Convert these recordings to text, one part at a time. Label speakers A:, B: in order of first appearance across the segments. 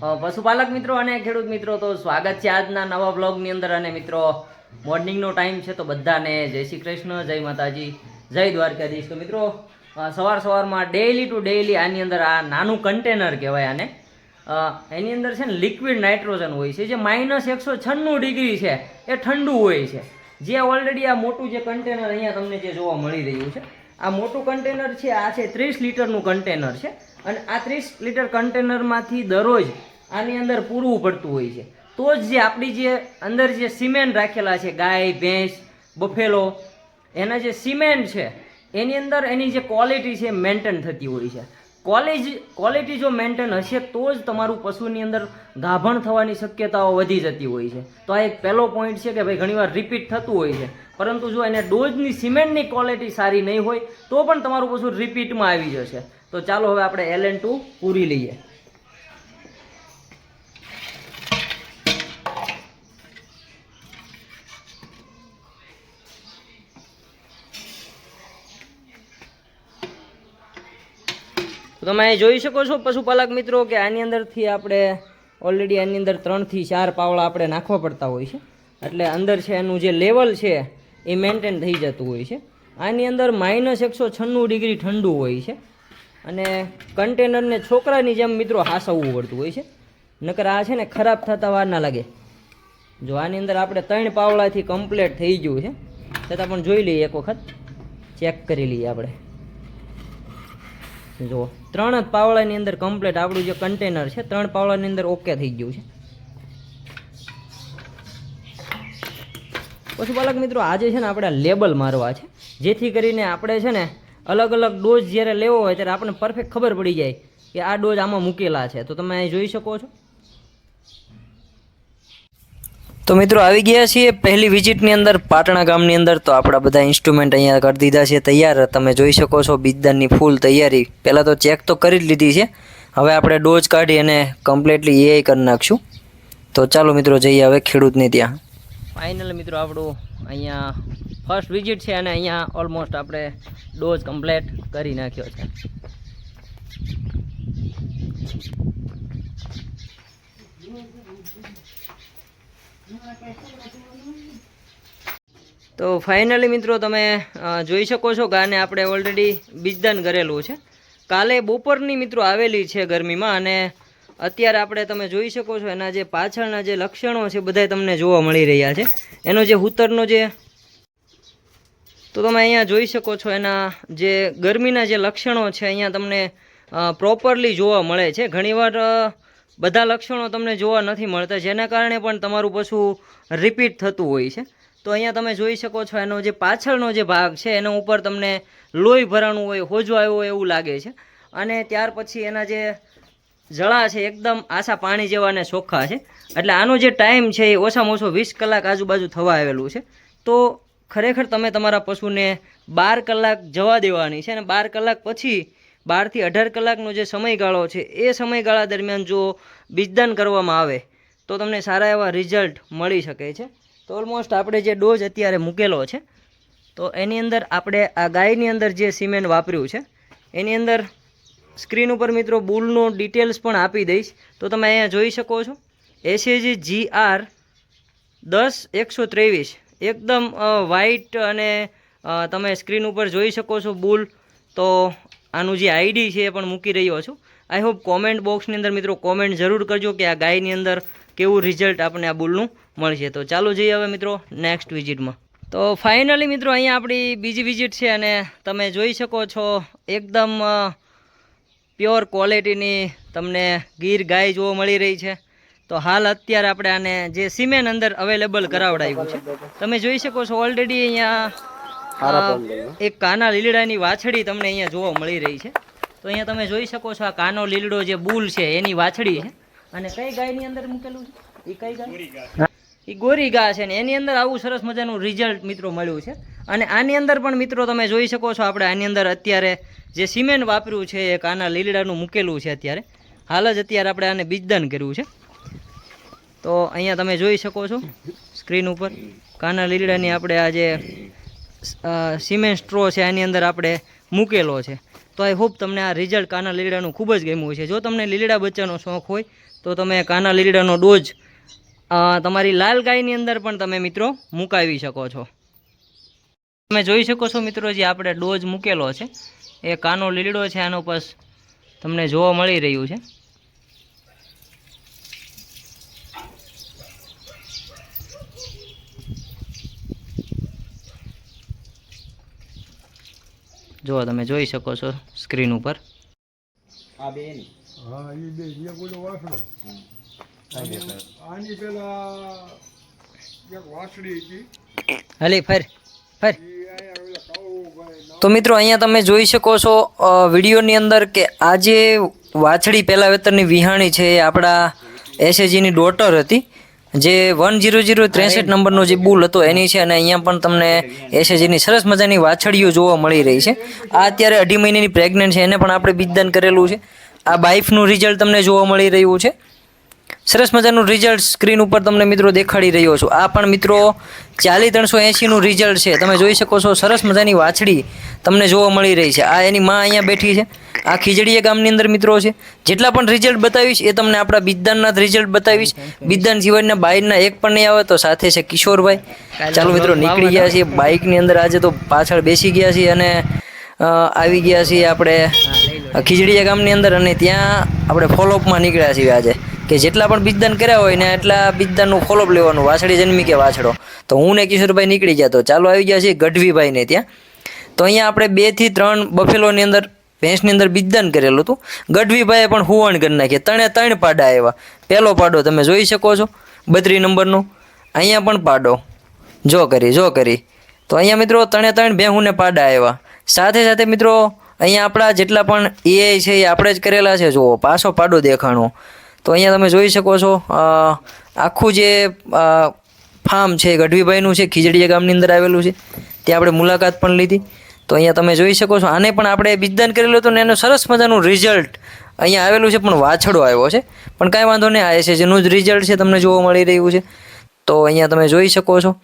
A: પશુપાલક મિત્રો અને ખેડૂત મિત્રો, તો સ્વાગત છે આજના નવા બ્લોગની અંદર. અને મિત્રો, મોર્નિંગનો ટાઈમ છે તો બધાને જય શ્રી કૃષ્ણ, જય માતાજી, જય દ્વારકાધીશ. તો મિત્રો સવાર સવારમાં ડેઈલી ટુ ડેઈલી આની અંદર આ નાનું કન્ટેનર કહેવાય આને. એની અંદર છે ને લિક્વિડ નાઇટ્રોજન હોય છે, જે માઇનસ એકસો છન્નું ડિગ્રી છે, એ ઠંડુ હોય છે. જે ઓલરેડી આ મોટું જે કન્ટેનર અહીંયા તમને જે જોવા મળી રહ્યું છે, આ મોટું કન્ટેનર છે, આ છે ત્રીસ લીટરનું કન્ટેનર છે. અને આ ત્રીસ લીટર કન્ટેનરમાંથી દરરોજ આની અંદર પૂરવું પડતું હોય છે. તો જ જે આપણી જે અંદર જે સિમેન્ટ રાખેલા છે, ગાય, ભેંસ, બફેલો, એના જે સિમેન્ટ છે, એની અંદર એની જે ક્વોલિટી છે મેન્ટેન થતી હોય છે. કોલેજ ક્વોલિટી જો મેન્ટેન હશે તો જ તમારું પશુની અંદર ગાભણ થવાની શક્યતાઓ વધી જતી હોય છે. તો આ એક પહેલો પોઈન્ટ છે કે ભાઈ ઘણીવાર રિપીટ થતું હોય છે. પરંતુ જો એને ડોઝની સિમેન્ટની ક્વોલિટી સારી નહીં હોય, તો પણ તમારું પશુ રિપીટમાં આવી જશે. તો ચાલો હવે આપણે એલ એન ટુ પૂરી લઈએ. તમે જોઈ શકો છો પશુપાલક મિત્રો કે આની અંદરથી આપણે ઓલરેડી આની અંદર ત્રણથી ચાર પાવડા આપણે નાખવા પડતા હોય છે. એટલે અંદર છે એનું જે લેવલ છે એ મેન્ટેન થઈ જતું હોય છે. આની અંદર માઇનસ એકસો છન્નું ડિગ્રી ઠંડુ હોય છે. અને કન્ટેનરને છોકરાની જેમ મિત્રો હાસવવું પડતું હોય છે. નકર આ છે ને ખરાબ થતા વાર ના લાગે. જો આની અંદર આપણે ત્રણ પાવડાથી કમ્પ્લીટ થઈ ગયું છે. છતાં પણ જોઈ લઈએ એક વખત. ચેક કરી લઈએ આપણે. જુઓ ત્રણ જ પાવડાની અંદર કમ્પ્લીટ આપણું જે કન્ટેનર છે, ત્રણ પાવડાની અંદર ઓકે થઈ ગયું છે. પશુપાલક મિત્રો, આજે છે ને આપણે લેબલ મારવા છે. જેથી કરીને આપણે છે ને અલગ અલગ ડોઝ જ્યારે લેવો હોય ત્યારે આપણને પરફેક્ટ ખબર પડી જાય કે આ ડોઝ આમાં મૂકેલા છે. તો તમે અહીં જોઈ શકો છો. તો મિત્રો આવી ગયા છીએ પહેલી વિઝિટની અંદર, પાટણા ગામની અંદર. તો આપણા બધા ઇન્સ્ટ્રુમેન્ટ અહીંયા કરી દીધા છે, તૈયાર. તમે જોઈ શકો છો બીજદાનની ફૂલ તૈયારી. પહેલાં તો ચેક તો કરી જ લીધી છે. હવે આપણે ડોઝ કાઢી અને કમ્પ્લીટલી એ કરી નાખશું. તો ચાલો મિત્રો જઈએ હવે ખેડૂતને ત્યાં. ફાઇનલ મિત્રો, આપણું અહીંયા ફર્સ્ટ વિઝિટ છે અને અહીંયા ઓલમોસ્ટ આપણે ડોઝ કમ્પ્લીટ કરી નાખ્યો છે. તો ફાઇનલી મિત્રો, તમે જોઈ શકો છો ગાને આપણે ઓલરેડી બીજદાન કરેલું છે. કાલે બપોરની, મિત્રો, આવેલી છે ગરમીમાં અને અત્યારે આપણે તમે જોઈ શકો છો એના જે પાછળના જે લક્ષણો છે બધા તમને જોવા મળી રહ્યા છે. એનો જે હૂતરનો જે તો તમે અહીંયા જોઈ શકો છો એના જે ગરમીના જે લક્ષણો છે અહીંયા તમને પ્રોપરલી જોવા મળે છે. ઘણીવાર બધા લક્ષણો તમને જોવા નથી મળતા, જેના કારણે પણ તમારું પશુ રિપીટ થતું હોય છે. તો અહીંયા તમે જોઈ શકો છો એનો જે પાછળનો જે ભાગ છે, એના ઉપર તમને લોહી ભરાણું હોય હોજો આવ્યો હોય એવું લાગે છે. અને ત્યાર પછી એના જે જળા છે, એકદમ આછા પાણી જેવા અને ચોખ્ખા છે. એટલે આનો જે ટાઈમ છે, એ ઓછામાં ઓછો વીસ કલાક આજુબાજુ થવા આવેલું છે. તો ખરેખર તમે તમારા પશુને બાર કલાક જવા દેવાની છે અને બાર કલાક પછી બારથી અઢાર કલાકનો જે સમયગાળો છે, એ સમયગાળા દરમિયાન જો બીજદાન કરવામાં આવે, તો તમને સારા એવા રિઝલ્ટ મળી શકે છે. તો ઓલમોસ્ટ આપણે જે ડોઝ અત્યારે મૂકેલો છે, તો એની અંદર આપણે આ ગાયની અંદર જે સિમેન્ટ વાપર્યું છે, એની અંદર સ્ક્રીન ઉપર મિત્રો બુલનો ડિટેલ્સ પણ આપી દઈશ. તો તમે અહીંયા જોઈ શકો છો. એસએજી જી આર દસ એકસો ત્રેવીસ. એકદમ વ્હાઈટ અને તમે સ્ક્રીન ઉપર જોઈ શકો છો બુલ. તો આનું જે આઈડી છે એ પણ મૂકી રહ્યો છું. આઈ હોપ કોમેન્ટ બોક્સની અંદર મિત્રો કોમેન્ટ જરૂર કરજો કે આ ગાયની અંદર કેવું રિઝલ્ટ આપણને આ બુલનું મળશે. તો ચાલો જઈએ હવે મિત્રો નેક્સ્ટ વિઝિટમાં તો ફાઇનલી મિત્રો અહીંયા આપણી બીજી વિઝિટ છે અને તમે જોઈ શકો છો એકદમ પ્યોર ક્વોલિટીની તમને ગીર ગાય જોવા મળી રહી છે. તો હાલ અત્યારે આપણે આને જે સિમેન્ટ અંદર અવેલેબલ કરાવડાવ્યું છે. તમે જોઈ શકો છો ઓલરેડી અહીંયા એક કાના લીલડાની વાછડી તમને અહીંયા જોવા મળી રહી છે. તો અહીંયા તમે જોઈ શકો છો આ કાનો લીલડો જે બુલ છે એની વાછડી છે. અને કઈ ગાયની અંદર મૂકેલું છે? એ કઈ ગાય? એ ગોરી ગા છે ને એની અંદર આવું સરસ મજાનું રિઝલ્ટ મિત્રો મળ્યું છે. અને આની અંદર પણ મિત્રો તમે જોઈ શકો છો આપણે આની અંદર અત્યારે જે સિમેન્ટ વાપર્યું છે એ કાના લીલડાનું મૂકેલું છે અત્યારે. હાલ જ અત્યારે આપણે આને બીજદાન કર્યું છે. તો અહીંયા તમે જોઈ શકો છો સ્ક્રીન ઉપર. કાના લીલડાની આપણે આ જે સિમેન્ટ સ્ટ્રો છે આની અંદર આપણે મૂકેલો છે. તો આઈ હોપ તમને આ રિઝલ્ટ કાના લીલડાનું ખૂબ જ ગમ્યું છે જો તમને લીલડા બચ્ચાનો શોખ હોય, તો તમે કાના લીલડાનો ડોઝ તમારી લાલ ગાયની અંદર પણ તમે મિત્રો મુકાવી શકો છો. તમે જોઈ શકો છો મિત્રો જે આપણે ડોઝ મૂકેલો છે. એ કાનો લીલડો છે આનો બસ તમને જોવા મળી રહ્યું છે. જો તમે જોઈ શકો છો સ્ક્રીન ઉપર.
B: આ બે
C: હા એ બે એ બોલો વાસણો આની પેલા એક વાસળી હતી.
A: હાલી ફર ફર
C: એ અહીંયા ઓલા કાળુભાઈ
A: તો મિત્રો, અહીંયા તમે જોઈ શકો છો વિડીયોની અંદર કે આ જે વાછડી પહેલા વેતરની વિહાણી છે એ આપણા એસએજીની ડોટર હતી, જે વન જીરો જીરો ત્રેસઠ નંબરનો જે બુલ હતો એની છે અને અહીંયા પણ તમને એસએજીની સરસ મજાની વાછડીઓ જોવા મળી રહી છે. આ અત્યારે અઢી મહિનાની પ્રેગ્નન્ટ છે, એને પણ આપણે બીજદાન કરેલું છે. આ બાઇફનું રિઝલ્ટ તમને જોવા મળી રહ્યું છે. સરસ મજાનું રિઝલ્ટ સ્ક્રીન ઉપર તમને મિત્રો દેખાડી રહ્યો છું. આ પણ મિત્રો ચાલી ત્રણસો એંશીનું રિઝલ્ટ છે. તમે જોઈ શકો છો સરસ મજાની વાછડી તમને જોવા મળી રહી છે. આ એની માં અહીંયા બેઠી છે. આ ખીજડીયા ગામની અંદર મિત્રો છે. જેટલા પણ રિઝલ્ટ બતાવીશ એ તમને આપણા બિદ્દાનના રિઝલ્ટ બતાવીશ. બિદ્દાન સિવાયના બાઇકના એક પણ નહીં આવે તો સાથે છે કિશોરભાઈ. ચાલો મિત્રો નીકળી ગયા છીએ બાઇકની અંદર. આજે તો પાછળ બેસી ગયા છીએ અને આવી ગયા છીએ આપણે ખીજડીયા ગામની અંદર અને ત્યાં આપણે ફોલોઅપમાં નીકળ્યા છીએ આજે. કે જેટલા પણ બીજદાન કર્યા હોય ને એટલા બીજદાનનું ફોલોઅપ લેવાનું, વાછડી જન્મી કે વાછડો. તો હું ને કિશોરભાઈ નીકળી ગયા તો ચાલો આવી ગયા છીએ ગઢવીભાઈને ત્યાં. તો અહીંયા આપણે બેથી ત્રણ બફેલોની અંદર, ભેંસની અંદર બીજદાન કરેલું હતું. ગઢવીભાઈએ પણ હુવણ કરી નાખી. ત્રણે ત્રણ પાડા આવ્યા. પહેલો પાડો તમે જોઈ શકો છો, બત્રી નંબરનો. અહીંયા પણ પાડો. જો કરી જો કરી. તો અહીંયા મિત્રો ત્રણે ત્રણ ભેહુને પાડા આવ્યા. સાથે સાથે મિત્રો, અહીંયા આપણા જેટલા પણ એઆઈ છે એ આપણે જ કરેલા છે. જુઓ, પાછો પાડો દેખાણો. તો અહીંયા તમે જોઈ શકો છો આખું જે ફાર્મ છે ગઢવીભાઈનું છે, ખીજડીયા ગામની અંદર આવેલું છે, ત્યાં આપણે મુલાકાત પણ લીધી. તો અહીંયા તમે જોઈ શકો છો, આને પણ આપણે બીજદાન કરેલું હતું ને એનું સરસ મજાનું રિઝલ્ટ અહીંયા આવેલું છે, પણ વાછડો આવ્યો છે. પણ કાંઈ વાંધો નહીં, આ છે, જેનું જ રિઝલ્ટ છે, તમને જોવા મળી રહ્યું છે. તો અહીંયા તમે જોઈ શકો છો.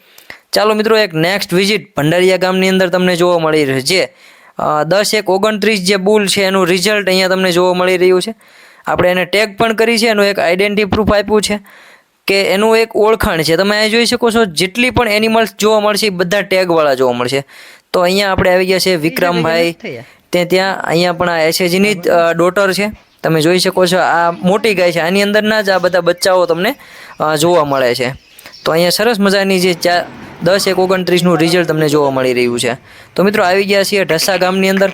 A: ચાલો મિત્રો, એક નેક્સ્ટ વિઝિટ ભંડારીયા ગામની અંદર તમને જોવા મળી રહ્યું છે. દસ એક ઓગણત્રીસ જે બુલ છે, એનું રિઝલ્ટ અહીંયા તમને જોવા મળી રહ્યું છે. આપણે એને ટેગ પણ કરી છે એનું એક આઈડેન્ટિટી પ્રૂફ આપ્યું છે કે એનું એક ઓળખાણ છે. તમે અહીં જોઈ શકો છો જેટલી પણ એનિમલ્સ જોવા મળશે એ બધા ટેગવાળા જોવા મળશે. તો અહીંયા આપણે આવી ગયા છે વિક્રમભાઈ. તે ત્યાં અહીંયા પણ આ એસએજીની જ ડોટર છે. તમે જોઈ શકો છો આ મોટી ગાય છે. આની અંદરના જ આ બધા બચ્ચાઓ તમને જોવા મળે છે. તો અહીંયા સરસ મજાની જે ચા દસ એક ઓગણત્રીસનું રિઝલ્ટ તમને જોવા મળી રહ્યું છે. તો મિત્રો આવી ગયા છીએ ઢસા ગામની અંદર.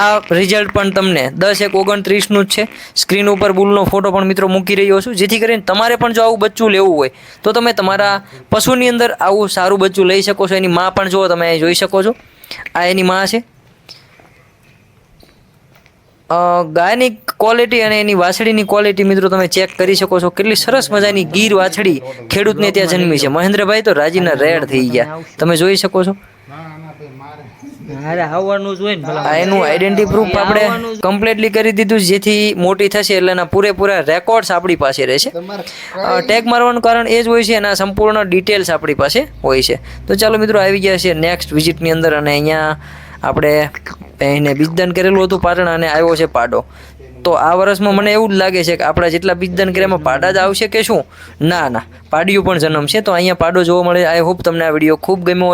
A: આ રિઝલ્ટ પણ તમને દસ એક ઓગણત્રીસનું જ છે. સ્ક્રીન ઉપર બુલનો ફોટો પણ મિત્રો મૂકી રહ્યો છું. જેથી કરીને તમારે પણ જો આવું બચ્ચું લેવું હોય, તો તમે તમારા પશુની અંદર આવું સારું બચ્ચું લઈ શકો છો. એની માં પણ જુઓ, તમે અહીં જોઈ શકો છો. આ એની માં છે. ગાયની ક્વોલિટી અને એની વાછડીની ક્વોલિટી મિત્રો તમે ચેક કરી શકો છો. કેટલી સરસ મજાની ગીર વાછડી ખેડૂતને ત્યાં જન્મી છે. મહેન્દ્રભાઈ તો રાજીના રેડ થઈ ગયા. તમે જોઈ શકો છો.
B: અરે આવવાનું જ હોય ને ભલા.
A: એનું આઈડેન્ટિટી પ્રૂફ આપણે કમ્પ્લીટલી કરી દીધું જેથી મોટી થશે એટલે એના પૂરેપૂરા રેકોર્ડ્સ આપણી પાસે રહેશે. ટેગ મારવાનું કારણ એ જ હોય છે એના સંપૂર્ણ ડિટેલ્સ આપણી પાસે હોય છે. તો ચાલો મિત્રો આવી ગયા છે નેક્સ્ટ વિઝિટની અંદર અને અહીંયા આપણે એને બીજદાન કરેલું હતું પાટણ અને આવ્યો છે પાડો. તો આ વર્ષમાં મને એવું જ લાગે છે કે આપણા જેટલા બીજદાન કર્યા પાડા જ આવશે કે શું? ના ના. પાડિયું પણ જન્મ છે. તો અહીંયા પાડો જોવા મળે. આઈ હોપ તમને આ વીડિયો ખૂબ ગમ્યો